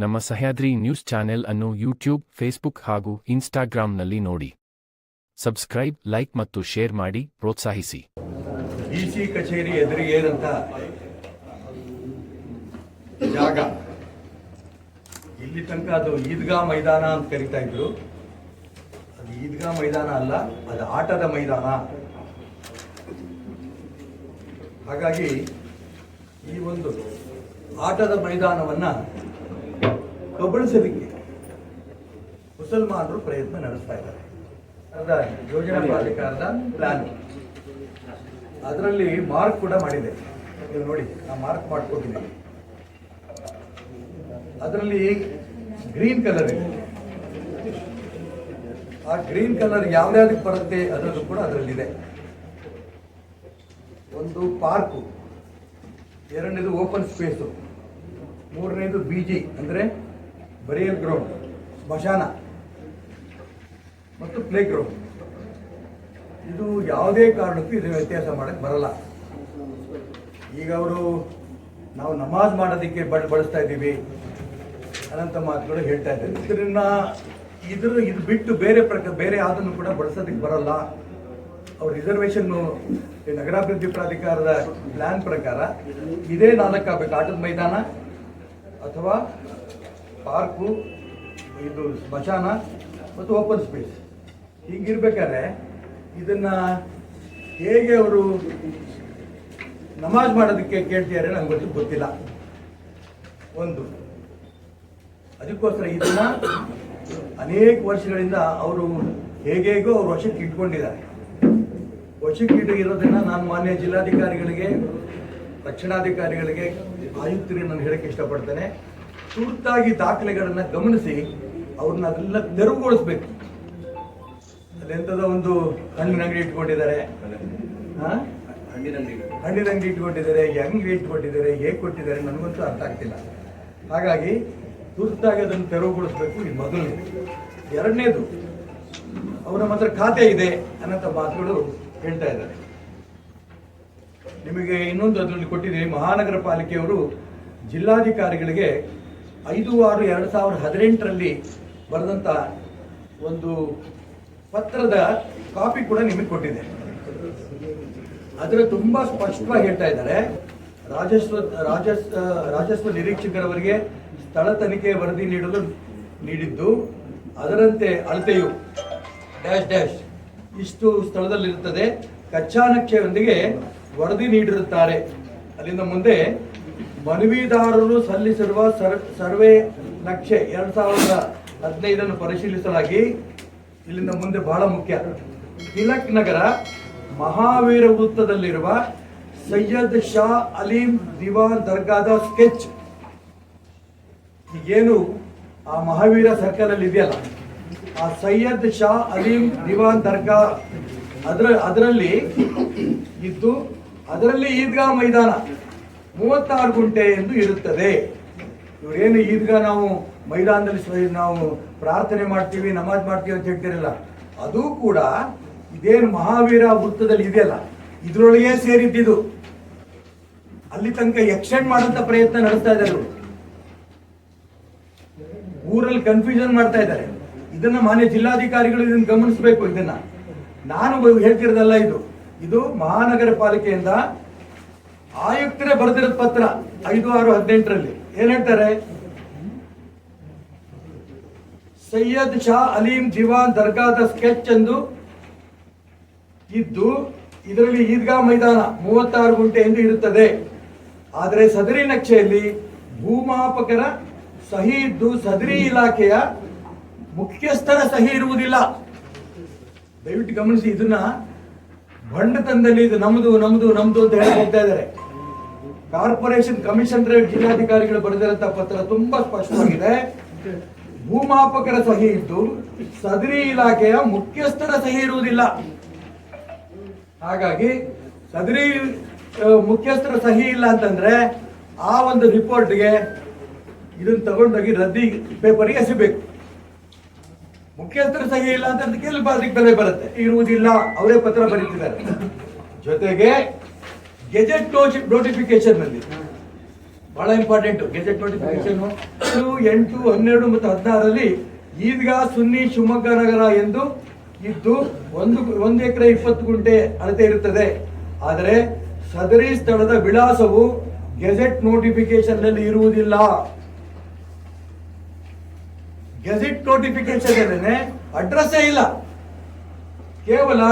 ನಮ್ಮ Sahyadri news channel ಅನ್ನು YouTube, Facebook ಹಾಗೂ ಇನ್ಸ್ಟಾಗ್ರಾಂನಲ್ಲಿ ನೋಡಿ. ಸಬ್ಸ್ಕ್ರೈಬ್, ಲೈಕ್ ಮತ್ತು ಶೇರ್ ಮಾಡಿ, ಪ್ರೋತ್ಸಾಹಿಸಿ. ಡಿಸಿ ಕಚೇರಿ ಎದುರಿಗೆ ಏನಂತ ಜಾಗ. ಇಲ್ಲಿ ತನಕ ಅದು ಈದ್ಗಾ ಮೈದಾನ ಅಂತ ಕರಿತಾ ಇದ್ರು. ಅದು ಈದ್ಗಾ ಮೈದಾನ ಅಲ್ಲ, ಅದು ಆಟದ ಮೈದಾನ. ಹಾಗಾಗಿ ಈ ಒಂದು ಆಟದ ಮೈದಾನವನ್ನ ಕಬಳಿಸಲಿಕ್ಕೆ ಮುಸಲ್ಮಾನರು ಪ್ರಯತ್ನ ನಡೆಸ್ತಾ ಇದ್ದಾರೆ. ಅದರ ಯೋಜನಾ ಪ್ರಾಧಿಕಾರದ ಪ್ಲಾನ್ ಅದರಲ್ಲಿ ಮಾರ್ಕ್ ಕೂಡ ಮಾಡಿದೆ. ನೀವು ನೋಡಿ ನಾ ಮಾರ್ಕ್ ಮಾಡ್ಕೊಟ್ಟಿದ್ದೀನಿ ಅದರಲ್ಲಿ ಗ್ರೀನ್ ಕಲರ್ ಇದೆ. ಆ ಗ್ರೀನ್ ಕಲರ್ ಯಾವ್ಯಾವ್ದಕ್ಕೆ ಬರುತ್ತೆ ಅದರಲ್ಲೂ ಕೂಡ ಅದರಲ್ಲಿದೆ. ಒಂದು ಪಾರ್ಕು ಎರಡನೇದು ಓಪನ್ ಸ್ಪೇಸು ಮೂರನೇದು ಬಿ ಜಿ ಅಂದರೆ ಬರಿಯಲ್ ಗ್ರೌಂಡ್ ಸ್ಮಶಾನ ಮತ್ತು ಪ್ಲೇ ಗ್ರೌಂಡ್ ಇದು ಯಾವುದೇ ಕಾರಣಕ್ಕೂ ಇದು ವ್ಯತ್ಯಾಸ ಮಾಡಕ್ಕೆ ಬರಲ್ಲ. ಈಗ ಅವರು ನಾವು ನಮಾಜ್ ಮಾಡೋದಕ್ಕೆ ಬಳ ಬಳಸ್ತಾ ಇದ್ದೀವಿ. ಅನಂತ ಮಾತುಗಳು ಹೇಳ್ತಾ ಇದ್ದಾರೆ. ಇದರಿಂದ ಇದ್ರ ಇದು ಬಿಟ್ಟು ಬೇರೆ ಪ್ರಕ ಬೇರೆ ಯಾವುದನ್ನು ಕೂಡ ಬಳಸೋದಕ್ಕೆ ಬರಲ್ಲ. ಅವ್ರ ರಿಸರ್ವೇಷನ್ನು ನಗರಾಭಿವೃದ್ಧಿ ಪ್ರಾಧಿಕಾರದ ಪ್ಲ್ಯಾನ್ ಪ್ರಕಾರ ಇದೇ ನಾಲ್ಕು ಆಗ್ಬೇಕು ಆಟದ ಮೈದಾನ ಅಥವಾ ಪಾರ್ಕು, ಇದು ಸ್ಮಶಾನ ಮತ್ತು ಓಪನ್ ಸ್ಪೇಸ್ ಹೀಗಿರ್ಬೇಕಾದ್ರೆ ಇದನ್ನು ಹೇಗೆ ಅವರು ನಮಾಜ್ ಮಾಡೋದಕ್ಕೆ ಕೇಳ್ತಿದ್ದಾರೆ ನಂಗೆ ಗೊತ್ತು ಗೊತ್ತಿಲ್ಲ. ಒಂದು, ಅದಕ್ಕೋಸ್ಕರ ಇದನ್ನು ಅನೇಕ ವರ್ಷಗಳಿಂದ ಅವರು ಹೇಗೇಗೋ ಅವ್ರು ವಶಕ್ಕೆ ಇಟ್ಕೊಂಡಿದ್ದಾರೆ. ವಶಕ್ಕೆ ಇಟ್ಟಿರೋದನ್ನು ನಾನು ಮಾನ್ಯ ಜಿಲ್ಲಾಧಿಕಾರಿಗಳಿಗೆ, ರಕ್ಷಣಾಧಿಕಾರಿಗಳಿಗೆ, ಆಯುಕ್ತರಿಗೆ ನಾನು ಹೇಳಕ್ಕೆ ಇಷ್ಟಪಡ್ತೇನೆ. ತುರ್ತಾಗಿ ದಾಖಲೆಗಳನ್ನು ಗಮನಿಸಿ ಅವ್ರನ್ನ ಅದೆಲ್ಲ ತೆರವುಗೊಳಿಸ್ಬೇಕು. ಅದೆಂಥದ ಒಂದು ಹಣ್ಣಿನ ಅಂಗಡಿ ಇಟ್ಕೊಂಡಿದ್ದಾರೆ? ಹಾ? ಹಣ್ಣಿನ ಅಂಗಡಿ. ಇಟ್ಕೊಂಡಿದ್ದಾರೆ ಹೆಂಗ್ ಇಟ್ಕೊಂಡಿದ್ದಾರೆ ಹೇಗೆ ಕೊಟ್ಟಿದ್ದಾರೆ ನನಗಂತೂ ಅರ್ಥ ಆಗ್ತಿಲ್ಲ. ಹಾಗಾಗಿ ತುರ್ತಾಗಿ ಅದನ್ನು ತೆರವುಗೊಳಿಸ್ಬೇಕು ಈ ಮೊದಲು. ಎರಡನೇದು ಅವರ ಮಾತ್ರ ಖಾತೆ ಇದೆ ಅನ್ನೋಂಥ ಮಾತುಗಳು ಹೇಳ್ತಾ ಇದ್ದಾರೆ. ನಿಮಗೆ ಇನ್ನೊಂದು ಅದರಲ್ಲಿ ಕೊಟ್ಟಿದ್ದೀವಿ ಮಹಾನಗರ ಪಾಲಿಕೆಯವರು ಜಿಲ್ಲಾಧಿಕಾರಿಗಳಿಗೆ ಐದು ಆರು ಎರಡು ಸಾವಿರದ ಹದಿನೆಂಟರಲ್ಲಿ ಬರೆದಂಥ ಒಂದು ಪತ್ರದ ಕಾಪಿ ಕೂಡ ನಿಮಗೆ ಕೊಟ್ಟಿದೆ. ಅದರ ತುಂಬ ಸ್ಪಷ್ಟವಾಗಿ ಹೇಳ್ತಾ ಇದ್ದಾರೆ. ರಾಜಸ್ವ, ರಾಜಸ್, ರಾಜಸ್ವ ನಿರೀಕ್ಷಕರವರಿಗೆ ಸ್ಥಳ ತನಿಖೆ ವರದಿ ನೀಡಲು ನೀಡಿದ್ದು, ಅದರಂತೆ ಅಳತೆಯು ಡ್ಯಾಶ್ ಡ್ಯಾಶ್ ಇಷ್ಟು ಸ್ಥಳದಲ್ಲಿರುತ್ತದೆ. ಕಚ್ಚಾ ನಕ್ಷೆಯೊಂದಿಗೆ ವರದಿ ನೀಡಿರುತ್ತಾರೆ. ಅಲ್ಲಿಂದ ಮುಂದೆ ಮನವಿದಾರರು ಸಲ್ಲಿಸಿರುವ ಸರ್, ಸರ್ವೆ ನಕ್ಷೆ ಎರಡ್ ಸಾವಿರದ ಹದಿನೈದನ್ನು ಪರಿಶೀಲಿಸಲಾಗಿ ಇಲ್ಲಿಂದ ಮುಂದೆ ಬಹಳ ಮುಖ್ಯ. ತಿಲಕ್ ನಗರ ಮಹಾವೀರ ವೃತ್ತದಲ್ಲಿರುವ ಸೈಯದ್ ಶಾ ಅಲೀಂ ದಿವಾನ್ ದರ್ಗಾದ ಸ್ಕೆಚ್. ಏನು ಆ ಮಹಾವೀರ ಸರ್ಕಲ್ ಅಲ್ಲಿ ಇದೆಯಲ್ಲ? ಆ ಸೈಯದ್ ಶಾ ಅಲೀಂ ದಿವಾನ್ ದರ್ಗಾ ಅದರ, ಅದರಲ್ಲಿ ಇದ್ದು, ಅದರಲ್ಲಿ ಈದ್ಗಾ ಮೈದಾನ. ಮೂವತ್ತಾರು ಗುಂಟೆ ಎಂದು ಇರುತ್ತದೆ. ಇವರೇನು ಈಗ ನಾವು ಮೈದಾನದಲ್ಲಿ ನಾವು ಪ್ರಾರ್ಥನೆ ಮಾಡ್ತೀವಿ, ನಮಾಜ್ ಮಾಡ್ತೀವಿ ಅಂತ ಹೇಳ್ತಿರಲ್ಲ. ಅದು ಕೂಡ ಇದೇನು ಮಹಾವೀರ ವೃತ್ತದಲ್ಲಿ ಇದೆಯಲ್ಲ, ಇದರೊಳಗೆ ಸೇರಿದ್ದಿದು. ಅಲ್ಲಿ ತನಕ ಎಕ್ಸ್ಟೆಂಡ್ ಮಾಡೋಂಥ ಪ್ರಯತ್ನ ನಡೆಸ್ತಾ ಇದ್ದಾರೆ. ಊರಲ್ಲಿ ಕನ್ಫ್ಯೂಷನ್ ಮಾಡ್ತಾ ಇದ್ದಾರೆ. ಇದನ್ನ ಮಾನ್ಯ ಜಿಲ್ಲಾಧಿಕಾರಿಗಳು ಇದನ್ನು ಗಮನಿಸಬೇಕು ಇದನ್ನ. ನಾನು ಹೇಳ್ತಿರೋದಲ್ಲ ಇದು. ಇದು ಮಹಾನಗರ ಪಾಲಿಕೆಯಿಂದ ಆಯುಕ್ತರೇ ಬರೆದಿರೋ ಪತ್ರ ಐದು ಆರು ಹದಿನೆಂಟರಲ್ಲಿ. ಏನ್ ಹೇಳ್ತಾರೆ? ಸೈಯದ್ ಶಾ ಅಲೀಂ ದಿವಾನ್ ದರ್ಗಾದ ಸ್ಕೆಚ್ ಎಂದು ಇದ್ದು, ಇದರಲ್ಲಿ ಈದ್ಗಾ ಮೈದಾನ ಮೂವತ್ತಾರು ಗುಂಟೆ ಎಂದು ಇರುತ್ತದೆ. ಆದರೆ ಸದರಿ ನಕ್ಷೆಯಲ್ಲಿ ಭೂಮಾಪಕರ ಸಹಿ ಇದ್ದು, ಸದರಿ ಇಲಾಖೆಯ ಮುಖ್ಯಸ್ಥರ ಸಹಿ ಇರುವುದಿಲ್ಲ. ದಯವಿಟ್ಟು ಗಮನಿಸಿ, ಇದನ್ನ ಬಂಡತನದಲ್ಲಿ ಇದು ನಮ್ದು ನಮ್ದು ನಮ್ದು ಅಂತ ಹೇಳಿ ಹೋಗ್ತಾ ಇದ್ದಾರೆ. ಕಾರ್ಪೊರೇಷನ್ ಕಮಿಷನರೇಟ್ ಜಿಲ್ಲಾಧಿಕಾರಿಗಳು ಬರೆದಿರಂತ ಪತ್ರ ತುಂಬಾ ಸ್ಪಷ್ಟವಾಗಿದೆ. ಭೂಮಾಪಕರ ಸಹಿ ಇದ್ದು ಸದರಿ ಇಲಾಖೆಯ ಮುಖ್ಯಸ್ಥರ ಸಹಿ ಇರುವುದಿಲ್ಲ. ಹಾಗಾಗಿ ಸದರಿ ಮುಖ್ಯಸ್ಥರ ಸಹಿ ಇಲ್ಲ ಅಂತಂದ್ರೆ ಆ ಒಂದು ರಿಪೋರ್ಟ್ಗೆ ಇದನ್ನ ತಗೊಂಡೋಗಿ ರದ್ದಿ ಪೇಪರ್ಗೆ ಎಸಿಬೇಕು ಮುಖ್ಯಸ್ಥರ ಸಹಿ ಇಲ್ಲ ಅಂತ ಅದಕ್ಕೆ ಬೆಲೆ ಬರುತ್ತೆ. ಇರುವುದಿಲ್ಲ, ಅವರೇ ಪತ್ರ ಬರೀತಿದ್ದಾರೆ. ಜೊತೆಗೆ ಗೆಜೆಟ್ ನೋಟಿಫಿಕೇಶನ್ನಲ್ಲಿ ಬಹಳ ಇಂಪಾರ್ಟೆಂಟ್ ಗೆಜೆಟ್ ನೋಟಿಫಿಕೇಶನ್ ಎಂಟು ಹನ್ನೆರಡು ಮತ್ತು ಹದಿನಾರರಲ್ಲಿ ಈದ್ಗಾ ಸುನ್ನಿ ಶಿವಮೊಗ್ಗ ನಗರ ಎಂದು ಇದ್ದು ಒಂದು ಒಂದು ಎಕರೆ ಇಪ್ಪತ್ತು ಗುಂಟೆ ಅಳತೆ ಇರುತ್ತದೆ. ಆದರೆ ಸದರಿ ಸ್ಥಳದ ವಿಳಾಸವು ಗೆಜೆಟ್ ನೋಟಿಫಿಕೇಶನ್ನಲ್ಲಿ ಇರುವುದಿಲ್ಲ ಗೆಜೆಟ್ ನೋಟಿಫಿಕೇಶನ್ ಅಡ್ರೆಸ್ಸೇ ಇಲ್ಲ. ಕೇವಲ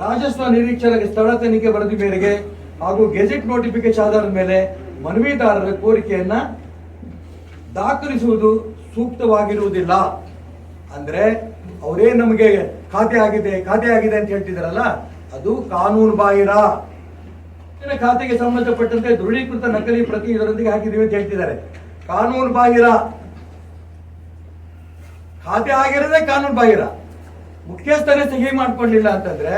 ರಾಜಸ್ವ ನಿರೀಕ್ಷಣೆಗೆ ಸ್ಥಳ ತನಿಖೆ ವರದಿ ಮೇರೆಗೆ ಹಾಗೂ ಗೆಜೆಟ್ ನೋಟಿಫಿಕೇಶನ್ ಆಧಾರದ ಮೇಲೆ ಮನವಿದಾರರ ಕೋರಿಕೆಯನ್ನ ದಾಖಲಿಸುವುದು ಸೂಕ್ತವಾಗಿರುವುದಿಲ್ಲ. ಅಂದ್ರೆ ಅವರೇ ನಮಗೆ ಖಾತೆ ಆಗಿದೆ ಖಾತೆ ಆಗಿದೆ ಅಂತ ಹೇಳ್ತಿದಾರಲ್ಲ, ಅದು ಕಾನೂನು ಬಾಹಿರ. ಖಾತೆಗೆ ಸಂಬಂಧಪಟ್ಟಂತೆ ದೃಢೀಕೃತ ನಕಲಿ ಪ್ರತಿ ಇದರೊಂದಿಗೆ ಹಾಕಿದೀವಿ ಅಂತ ಹೇಳ್ತಿದ್ದಾರೆ. ಕಾನೂನು ಬಾಹಿರ. ಖಾತೆ ಆಗಿರೋದೇ ಕಾನೂನು ಬಾಹಿರ. ಮುಖ್ಯಸ್ಥರೇ ಸಹಿ ಮಾಡ್ಕೊಂಡಿಲ್ಲ ಅಂತಂದ್ರೆ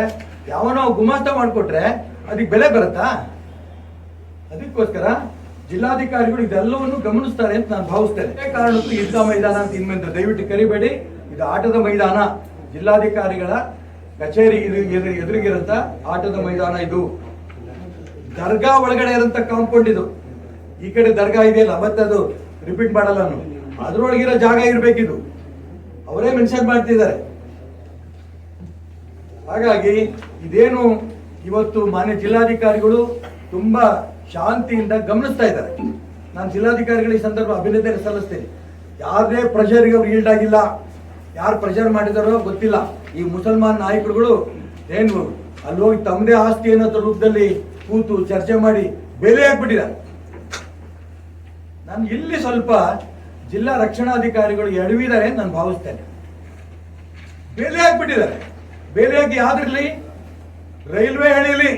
ಯಾವನೋ ಗುಮಾಸ್ತ ಮಾಡಿಕೊಟ್ರೆ ಅದಕ್ಕೆ ಬೆಲೆ ಬರುತ್ತಾ? ಅದಕ್ಕೋಸ್ಕರ ಜಿಲ್ಲಾಧಿಕಾರಿಗಳು ಇದೆಲ್ಲವನ್ನು ಗಮನಿಸ್ತಾರೆ ಅಂತ ನಾನು ಭಾವಿಸ್ತೇನೆ. ಕಾರಣಕ್ಕೂ ಯುದ್ಧ ಮೈದಾನ ಅಂತ ಇನ್ಮೇಲೆ ದಯವಿಟ್ಟು ಕರಿಬೇಡಿ. ಇದು ಆಟದ ಮೈದಾನ. ಜಿಲ್ಲಾಧಿಕಾರಿಗಳ ಕಚೇರಿ ಇದು ಎದುರು ಎದುರಿಗಿರಂತ ಆಟದ ಮೈದಾನ ಇದು. ದರ್ಗಾ ಒಳಗಡೆ ಇರಂತ ಕಾಂಪೌಂಡ್ ಇದು. ಈ ಕಡೆ ದರ್ಗಾ ಇದೆಯಲ್ಲ, ಮತ್ತೆ ಅದು ರಿಪೀಟ್ ಮಾಡಲ್ಲ ನಾನು ಅದ್ರೊಳಗಿರೋ ಜಾಗ ಇರಬೇಕಿದು. ಅವರೇ ಮೆನ್ಷನ್ ಮಾಡ್ತಿದ್ದಾರೆ. ಹಾಗಾಗಿ ಇದೇನು ಇವತ್ತು ಮಾನ್ಯ ಜಿಲ್ಲಾಧಿಕಾರಿಗಳು ತುಂಬಾ ಶಾಂತಿಯಿಂದ ಗಮನಿಸ್ತಾ ಇದ್ದಾರೆ. ನಾನು ಜಿಲ್ಲಾಧಿಕಾರಿಗಳ ಈ ಸಂದರ್ಭ ಅಭಿನಂದನೆ ಸಲ್ಲಿಸ್ತೇನೆ. ಯಾರದೇ ಪ್ರೆಷರ್ಗೆ ಅವ್ರು ಈಲ್ಡ್ ಆಗಿಲ್ಲ, ಯಾರು ಪ್ರೆಷರ್ ಮಾಡಿದಾರೋ ಗೊತ್ತಿಲ್ಲ. ಈ ಮುಸಲ್ಮಾನ್ ನಾಯಕರುಗಳು ಏನು ಅಲ್ಲಿ ಹೋಗಿ ತಮ್ಮದೇ ಆಸ್ತಿ ಅನ್ನೋ ರೂಪದಲ್ಲಿ ಕೂತು ಚರ್ಚೆ ಮಾಡಿ ಬೆಲೆ ಹಾಕ್ಬಿಟ್ಟಿದ್ದಾರೆ. ನಾನು ಇಲ್ಲಿ ಸ್ವಲ್ಪ ಜಿಲ್ಲಾ ರಕ್ಷಣಾಧಿಕಾರಿಗಳು ಎಡವಿದ್ದಾರೆ ನಾನು ಭಾವಿಸ್ತೇನೆ. ಬೇಲೆ ಹಾಕ್ಬಿಟ್ಟಿದ್ದಾರೆ. ಬೇಲೆ ಹಾಕಿ ಯಾವ್ದಿರ್ಲಿ ರೈಲ್ವೆ ಹಳಿಲಿ.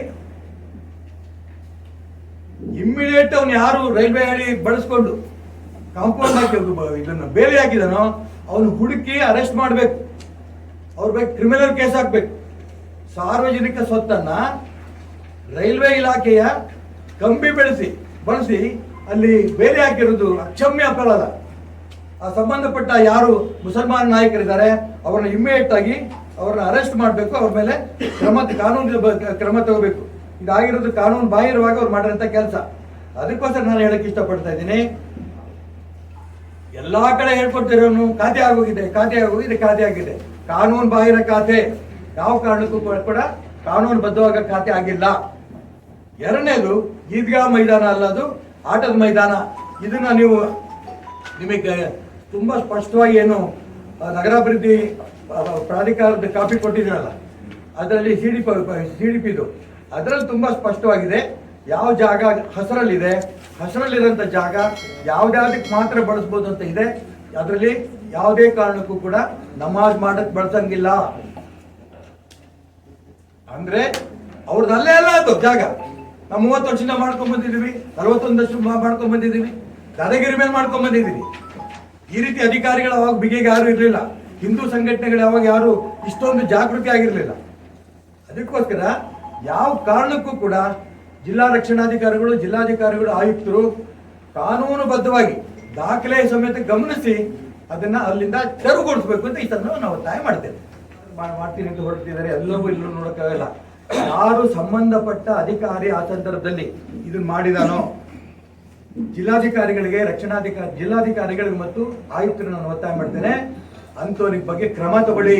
ಇಮ್ಮಿಡಿಯೇಟ್ ಅವನು ಯಾರು ರೈಲ್ವೆ ಹಳಿ ಬಳಸ್ಕೊಂಡು ಕಾಂಪೌಂಡ್ ಹಾಕಿ ಇದನ್ನು ಬೇಲೆ ಹಾಕಿದನೋ, ಅವನು ಹುಡುಕಿ ಅರೆಸ್ಟ್ ಮಾಡಬೇಕು. ಅವ್ರ ಬಗ್ಗೆ ಕ್ರಿಮಿನಲ್ ಕೇಸ್ ಹಾಕ್ಬೇಕು. ಸಾರ್ವಜನಿಕ ಸ್ವತ್ತನ್ನ ರೈಲ್ವೆ ಇಲಾಖೆಯ ಕಂಬಿ ಬೆಳೆಸಿ, ಬಳಸಿ ಅಲ್ಲಿ ಬೇಲಿ ಹಾಕಿರೋದು ಅಕ್ಷಮ್ಯ ಅಪರಾಧ. ಆ ಸಂಬಂಧಪಟ್ಟ ಯಾರು ಮುಸಲ್ಮಾನ್ ನಾಯಕರಿದ್ದಾರೆ, ಅವರನ್ನು ಇಮ್ಮಿಡಿಯೇಟ್ ಆಗಿ ಅವ್ರನ್ನ ಅರೆಸ್ಟ್ ಮಾಡಬೇಕು, ಅವ್ರ ಮೇಲೆ ಕ್ರಮ ಕಾನೂನು ಕ್ರಮ ತಗೋಬೇಕು. ಇದಾಗಿರೋದು ಕಾನೂನು ಬಾಹಿರವಾಗಿ ಅವ್ರು ಮಾಡಿರೋಂಥ ಕೆಲಸ. ಅದಕ್ಕೋಸ್ಕರ ನಾನು ಹೇಳಕ್ ಇಷ್ಟಪಡ್ತಾ ಇದ್ದೀನಿ. ಎಲ್ಲಾ ಕಡೆ ಹೇಳ್ಕೊಡ್ತಿರೋನು ಖಾತೆ ಆಗೋಗಿದೆ ಖಾತೆ ಆಗೋಗಿದೆ ಖಾತೆ ಆಗಿದೆ. ಕಾನೂನು ಬಾಹಿರ ಖಾತೆ. ಯಾವ ಕಾರಣಕ್ಕೂ ಕೂಡ- ಕಾನೂನು ಬದ್ಧವಾಗ ಖಾತೆ ಆಗಿಲ್ಲ. ಎರಡನೇದು, ಈದ್ಗಾ ಮೈದಾನ ಅಲ್ಲ ಅದು, ಆಟದ ಮೈದಾನ. ಇದನ್ನ ನೀವು ನಿಮಗೆ ತುಂಬಾ ಸ್ಪಷ್ಟವಾಗಿ ಏನು ನಗರಾಭಿವೃದ್ಧಿ ಪ್ರಾಧಿಕಾರದ ಕಾಪಿ ಕೊಟ್ಟಿದ್ದೀರಲ್ಲ ಅದರಲ್ಲಿ ಸಿ ಡಿ ಸಿ ಡಿ ಪಿದು ಅದರಲ್ಲಿ ತುಂಬಾ ಸ್ಪಷ್ಟವಾಗಿದೆ, ಯಾವ ಜಾಗ ಹಸರಲ್ಲಿದೆ, ಹಸರಲ್ಲಿರೋಂಥ ಜಾಗ ಯಾವ್ದಾದಕ್ಕೆ ಮಾತ್ರ ಬಳಸ್ಬೋದು ಅಂತ ಇದೆ. ಅದರಲ್ಲಿ ಯಾವುದೇ ಕಾರಣಕ್ಕೂ ಕೂಡ ನಮಾಜ್ ಮಾಡಕ್ ಬಳಸಂಗಿಲ್ಲ. ಅಂದ್ರೆ ಅವ್ರದ್ದು ಅಲ್ಲೇ ಅಲ್ಲ ಅದು ಜಾಗ. ನಾವು ಮೂವತ್ತು ವರ್ಷದಿಂದ ಮಾಡ್ಕೊಂಡ್ ಬಂದಿದೀವಿ ನಲವತ್ತೊಂದು ವರ್ಷ ಮಾಡ್ಕೊಂಡ್ಬಂದಿದ್ದೀವಿ ಮಾಡ್ಕೊಂಡ್ ಬಂದಿದೀವಿ ದಾದಾಗಿರಿ ಮೇಲೆ ಮಾಡ್ಕೊಂಡ್ ಬಂದಿದೀವಿ ಈ ರೀತಿ ಅಧಿಕಾರಿಗಳು ಅವಾಗ ಬಿಗಿಗೆ ಯಾರು ಇರಲಿಲ್ಲ. ಹಿಂದೂ ಸಂಘಟನೆಗಳು ಯಾವಾಗ ಯಾರು ಇಷ್ಟೊಂದು ಜಾಗೃತಿ ಆಗಿರಲಿಲ್ಲ. ಅದಕ್ಕೋಸ್ಕರ ಯಾವ ಕಾರಣಕ್ಕೂ ಕೂಡ ಜಿಲ್ಲಾ ರಕ್ಷಣಾಧಿಕಾರಿಗಳು, ಜಿಲ್ಲಾಧಿಕಾರಿಗಳು, ಆಯುಕ್ತರು ಕಾನೂನುಬದ್ಧವಾಗಿ ದಾಖಲೆ ಸಮೇತ ಗಮನಿಸಿ ಅದನ್ನ ಅಲ್ಲಿಂದ ತೆರವುಗೊಳಿಸಬೇಕು ಅಂತ ಈ ಸಂದರ್ಭ ನಾವು ಒತ್ತಾಯ ಮಾಡ್ತೇವೆ. ಮಾಡ್ತೀನಿ ಅಂತ ಹೊರಟಿದ್ದಾರೆ. ಎಲ್ಲವೂ ಇಲ್ಲೂ ನೋಡೋಕ್ಕಾಗಲ್ಲ. ಯಾರು ಸಂಬಂಧಪಟ್ಟ ಅಧಿಕಾರಿ ಆ ಸಂದರ್ಭದಲ್ಲಿ ಇದನ್ನ ಮಾಡಿದಾನೋ, ಜಿಲ್ಲಾಧಿಕಾರಿಗಳಿಗೆ ರಕ್ಷಣಾಧಿಕಾರಿ ಜಿಲ್ಲಾಧಿಕಾರಿಗಳಿಗೆ ಮತ್ತು ಆಯುಕ್ತರು ನಾನು ಒತ್ತಾಯ ಮಾಡ್ತೇನೆ. ಅಂಥವ್ರಿಗೆ ಬಗ್ಗೆ ಕ್ರಮ ತಗೊಳ್ಳಿ.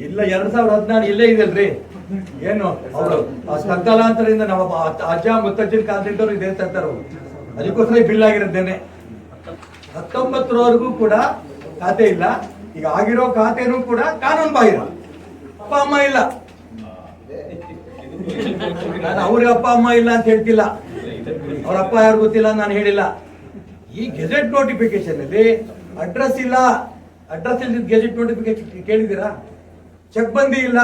ಇಲ್ಲ ಎರಡ್ ಸಾವಿರದ ಹದಿನಾರು ಇಲ್ಲೇ ಇದೆಲ್ರಿ. ಏನು? ಅವರು ತಲಾಂತರದಿಂದ ನಮ್ಮ ಅಜ್ಜ- ಮುತ್ತಜ್ಜನ ಇದೇ ಇದೆ ಅವ್ರು. ಅದಕ್ಕೋಸ್ಕರ ಬಿಲ್ ಆಗಿರುತ್ತೇನೆ ಹತ್ತೊಂಬತ್ತರವರೆಗೂ ಕೂಡ ಖಾತೆ ಇಲ್ಲ. ಈಗ ಆಗಿರೋ ಖಾತೆನೂ ಕೂಡ ಕಾನೂನು ಬಾಹಿರ ಅಪ್ಪ ಅಮ್ಮ ಇಲ್ಲ. ನಾನು ಅವ್ರಿಗೆ ಅಪ್ಪ ಅಮ್ಮ ಇಲ್ಲ ಅಂತ ಹೇಳ್ತಿಲ್ಲ. ಅವ್ರ ಅಪ್ಪ ಯಾರು ಗೊತ್ತಿಲ್ಲ ನಾನು ಹೇಳಿಲ್ಲ. ಈ ಗೆಜೆಟ್ ನೋಟಿಫಿಕೇಶನ್ ಅಲ್ಲಿ ಅಡ್ರೆಸ್ ಇಲ್ಲ. ಅಡ್ರೆಸ್ ಇಲ್ಲದ ಗೆಜೆಟ್ ನೋಟಿಫಿಕೇಶನ್ ಕೇಳಿದ್ದೀರಾ? ಚೆಕ್ ಬಂದಿ ಇಲ್ಲ.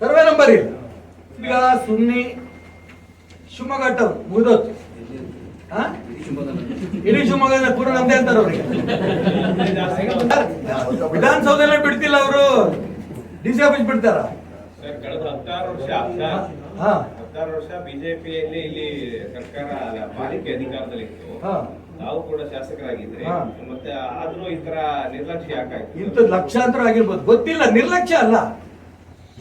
ಸರ್ವೆ ನಂಬರ್ ಇಲ್ಲ. ಈಗ ಸುನ್ನಿ ಶಿವಮೊಗ್ಗ ಟೌನ್ ಮುಗಿದೋತು? ಇಡೀ ಶಿವಮೊಗ್ಗ ಪೂರ್ಣ ನಮ್ದೇ ಅಂತಾರೆ ಅವ್ರಿಗೆ. ವಿಧಾನಸೌಧನ ಬಿಡ್ತಿಲ್ಲ ಅವರು. ಡಿ ಸಿ ಆಫೀಸ್ ಬಿಡ್ತಾರ. ಹಾ. ಹತ್ತಾರು ವರ್ಷ ಬಿಜೆಪಿಯಲ್ಲಿ ಇಲ್ಲಿ ಸರ್ಕಾರ ಪಾಲಿಕೆ ಅಧಿಕಾರದಲ್ಲಿತ್ತು ನಾವು ಕೂಡ ಶಾಸಕರಾಗಿದ್ರೆ. ಮತ್ತೆ ಆದ್ರೂ ಈ ತರ ನಿರ್ಲಕ್ಷ್ಯ ಯಾಕಾಯ್ತು? ಇಂಥದ್ದು ಲಕ್ಷಾಂತರ ಆಗಿರ್ಬೋದು. ಗೊತ್ತಿಲ್ಲ ನಿರ್ಲಕ್ಷ್ಯ ಅಲ್ಲ.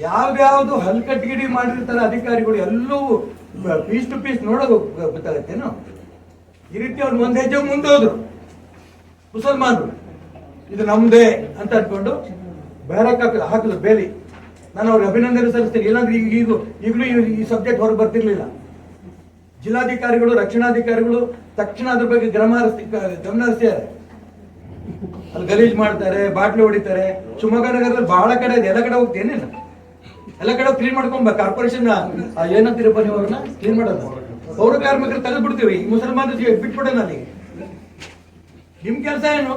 ಯಾವ್ದಾವ್ದು ಹಲ್ಕಟ್ಗಿಡಿ ಮಾಡಿರ್ತಾರೆ ಅಧಿಕಾರಿಗಳು ಎಲ್ಲವೂ ಪೀಸ್ ಟು ಪೀಸ್ ನೋಡೋದು ಗೊತ್ತಾಗತ್ತೇನು ಈ ರೀತಿ ಅವ್ರು ಒಂದ್ ಹೆಜ್ಜೆ ಮುಂದೆ ಹೋದ್ರು. ಮುಸಲ್ಮಾನರು. ಇದು ನಮ್ದೇ ಅಂತ ಅನ್ಕೊಂಡು ಬೇರೆ ಹಾಕಲು ಬೇಲಿ. ನಾನು ಅವ್ರಿಗೆ ಅಭಿನಂದನೆ ಸಲ್ಲಿಸ್ತೇನೆ. ಇಲ್ಲಾಂದ್ರೆ ಈಗ ಈಗ ಈಗಲೂ ಈ- ಸಬ್ಜೆಕ್ಟ್ ಹೊರಗೆ ಬರ್ತಿರ್ಲಿಲ್ಲ. ಜಿಲ್ಲಾಧಿಕಾರಿಗಳು, ರಕ್ಷಣಾಧಿಕಾರಿಗಳು ತಕ್ಷಣ ಅದ್ರ ಬಗ್ಗೆ ಗಮನ ಹರಿಸ್ತಿ ಗಮನ ಹರಿಸ್ತಾರೆ ಅಲ್ಲಿ ಗಲೀಜ್ ಮಾಡ್ತಾರೆ, ಬಾಟ್ಲಿ ಹೊಡಿತಾರೆ. ಶಿವಮೊಗ್ಗ ನಗರದಲ್ಲಿ ಬಹಳ ಕಡೆ ಎಲ್ಲ ಕಡೆ ಹೋಗ್ತೇನಿಲ್ಲ ಎಲ್ಲ ಕಡೆ ಕ್ಲೀನ್ ಮಾಡ್ಕೊಂಬ ಕಾರ್ಪೊರೇಷನ್ ಏನಂತೀರಪ್ಪ ನೀವು ಅವ್ರನ್ನ ಕ್ಲೀನ್ ಮಾಡಲ್ಲ ಪೌರ ಕಾರ್ಮಿಕರು ತೆಗೆದು ಬಿಡ್ತೀವಿ ಈ ಮುಸಲ್ಮಾನ ಬಿಟ್ಬಿಡೋಣ ಅಲ್ಲಿ. ನಿಮ್ ಕೆಲಸ ಏನು?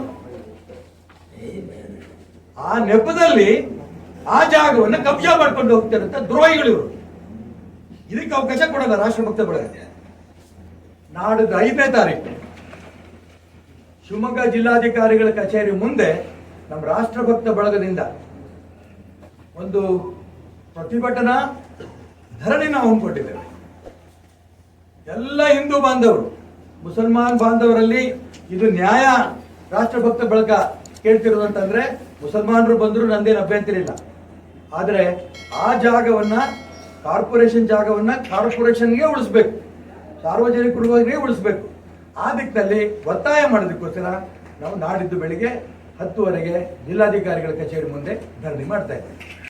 ಆ ನೆಪದಲ್ಲಿ ಆ ಜಾಗವನ್ನ ಕಬ್ಜಾ ಮಾಡ್ಕೊಂಡು ಹೋಗ್ತಿರಂತ ದ್ರೋಹಿಗಳು ಇವರು. ಇದಕ್ಕೆ ಅವಕಾಶ ಕೊಡಲ್ಲ ರಾಷ್ಟ್ರಭಕ್ತ ಬಳಗ ನಾಡಿದ ಐದನೇ ತಾರೀಕು. ಶಿವಮೊಗ್ಗ ಜಿಲ್ಲಾಧಿಕಾರಿಗಳ ಕಚೇರಿ ಮುಂದೆ ನಮ್ಮ ರಾಷ್ಟ್ರಭಕ್ತ ಬಳಗದಿಂದ ಒಂದು ಪ್ರತಿಭಟನಾ ಧರಣಿ ನಾವು ಹಮ್ಮಿಕೊಂಡಿದ್ದೇವೆ. ಎಲ್ಲ ಹಿಂದೂ ಬಾಂಧವರು, ಮುಸಲ್ಮಾನ್ ಬಾಂಧವರಲ್ಲಿ ಇದು ನ್ಯಾಯ ರಾಷ್ಟ್ರಭಕ್ತ ಬಳಗ ಕೇಳ್ತಿರೋದಂತಂದ್ರೆ ಮುಸಲ್ಮಾನರು ಬಂದರೂ ನಂದೇನು ಅಭ್ಯಂತರ ಇಲ್ಲ ಆದ್ರೆ ಆ ಜಾಗವನ್ನ ಕಾರ್ಪೊರೇಷನ್ ಜಾಗವನ್ನ ಕಾರ್ಪೊರೇಷನ್ಗೆ ಉಳಿಸ್ಬೇಕು. ಸಾರ್ವಜನಿಕರಿಗೆ ಉಳಿಸ್ಬೇಕು. ಆ ದಿಕ್ಕಿನಲ್ಲಿ ಒತ್ತಾಯ ಮಾಡೋದಕ್ಕೋಸ್ಕರ ನಾವು ನಾಡಿದ್ದು ಬೆಳಿಗ್ಗೆ ಹತ್ತುವರೆಗೆ ಜಿಲ್ಲಾಧಿಕಾರಿಗಳ ಕಚೇರಿ ಮುಂದೆ ಧರಣಿ ಮಾಡ್ತಾ ಇದ್ದೇವೆ.